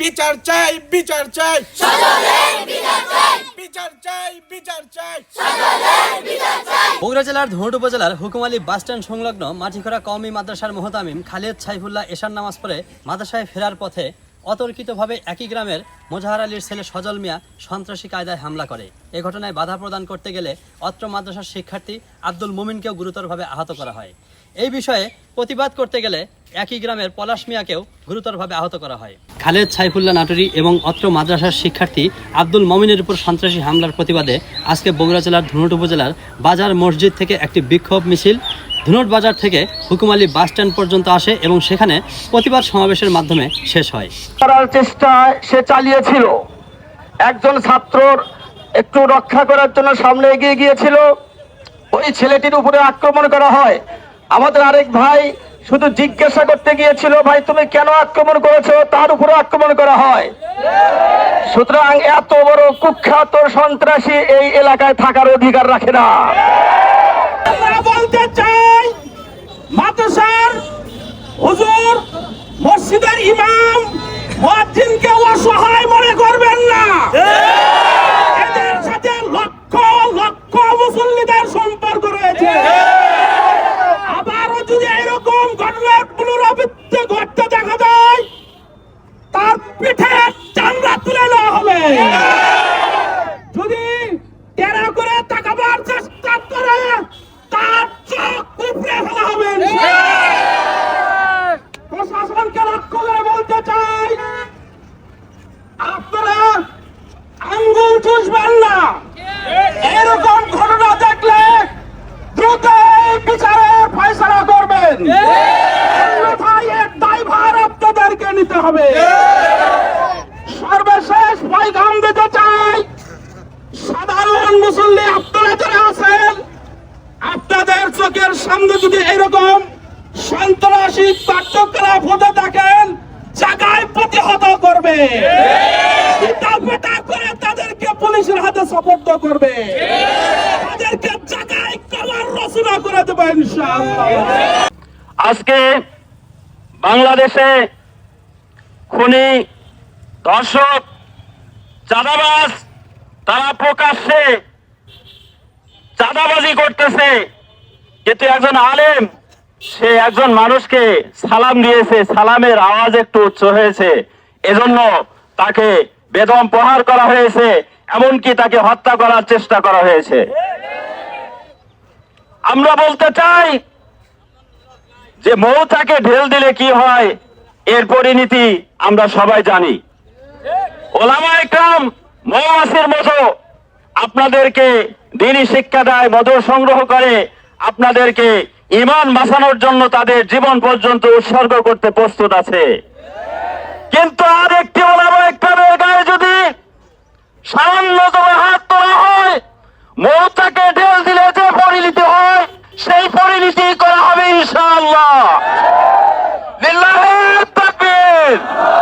বিচার চাই বিচার চাই। বিচার চাই। বিচার চাই বগুড়া জেলার ধুনট উপজেলার হুকুমালী বাসস্ট্যান্ড সংলগ্ন মাটিখরা কওমি মাদ্রাসার মোহতামিম খালেদ সাইফুল্লাহ এশার নামাজ পড়ে মাদ্রাসায় ফেরার পথে অতর্কিতভাবে একই গ্রামের মোজাহার আলীর ছেলে সজল মিয়া সন্ত্রাসী কায়দায় হামলা করে। এ ঘটনায় বাধা প্রদান করতে গেলে অত্র মাদ্রাসার শিক্ষার্থী আব্দুল মুমিনকেও গুরুতরভাবে আহত করা হয়। এই বিষয়ে প্রতিবাদ করতে গেলে একই গ্রামের পলাশ মিয়াকেও গুরুতরভাবে আহত করা হয়। খালেদ সাইফুল্লাহ নাটুরি এবং অত্র মাদ্রাসার শিক্ষার্থী আব্দুল মমিনের উপর সন্ত্রাসী হামলার প্রতিবাদে আজকে বগুড়া জেলার ধুনট উপজেলার বাজার মসজিদ থেকে একটি বিক্ষোভ মিছিল। ধুনট বাজার থেকে হুকুমালী বাস স্ট্যান্ড পর্যন্ত আসে এবং সেখানে প্রতিবাদ সমাবেশের মাধ্যমে শেষ হয়। করার চেষ্টা সে চালিয়েছিল। একজন ছাত্রর একটু রক্ষা করার জন্য সামনে এগিয়ে গিয়েছিল। ওই ছেলেটির উপরে আক্রমণ করা হয়। আমাদের আরেক ভাই শুধু জিজ্ঞাসা করতে গিয়েছিল, ভাই, তুমি কেন আক্রমণ করেছ? তার উপরে আক্রমণ করা হয়। সুতরাং এত বড় কুখ্যাত সন্ত্রাসী এই এলাকায় থাকার অধিকার রাখে না। বলতে চাই, মাদ্রাসার হুজুর, মসজিদের ইমাম মুয়াজ্জিনকে অসহায় মনে করবেন না। যদি এরকম ঘটনার পুনরাবৃত্তি ঘটতে দেখা যায় তার পিঠে চামড়া তুলে নেওয়া হবে যদি টেরা করে তাকাবার চেষ্টা করে তার চোখ উপড়ে ফেলা হবে প্রশাসনকে লক্ষ্য করে বলতে চাই আপনারা আঙ্গুল চুষবেন না এরকম ঘটনা দেখলে দ্রুত এই বিচারের ফয়সলা করবেন অন্যথায় এর দায়ভার আপনাদেরকে নিতে হবে। সর্বশেষ পয়গাম দিতে চাই। সাধারণ মুসল্লি আপনারা আছেন। আপনাদের চোখের সামনে যদি এরকম সন্ত্রাসী কার্যকলাপ হতে থাকেন, জায়গায় প্রতিহত করবে। করে তাদেরকে পুলিশের হাতে সপর্দ করবে। তাদেরকে জায়গায় কলার রচনা করে দেবে ইনশাআল্লাহ। আজকে বাংলাদেশে খুনি ধর্ষক চাঁদাবাজ, তারা প্রকাশ্যে চাঁদাবাজি করতেছে। কিন্তু একজন আলেম, সে একজন মানুষকে সালাম দিয়েছে, সালামের আওয়াজ একটু উচ্চ হয়েছে। এজন্য তাকে বেদম প্রহার করা হয়েছে, এমনকি তাকে হত্যা করার চেষ্টা করা হয়েছে। আমরা বলতে চাই যে মৌচাকে ঢেল দিলে কি হয়? এর পরিণতি আমরা সবাই জানি। ওলামা একরাম মৌমাছির মতো আপনাদেরকে দিনই শিক্ষা দেয় মধু সংগ্রহ করে, আপনাদেরকে ইমান বাঁচানোর জন্য তাদের জীবন পর্যন্ত উৎসর্গ করতে প্রস্তুত আছে। কিন্তু আর একটি ওলামা একরামের গায়ে যদি সামান্যতম হাত তোলা হয় মৌচাকে ঢেল দিলে যে পরিণতি হয়, সেই পরিণতি করা হবে ইনশাআল্লাহ। বলেন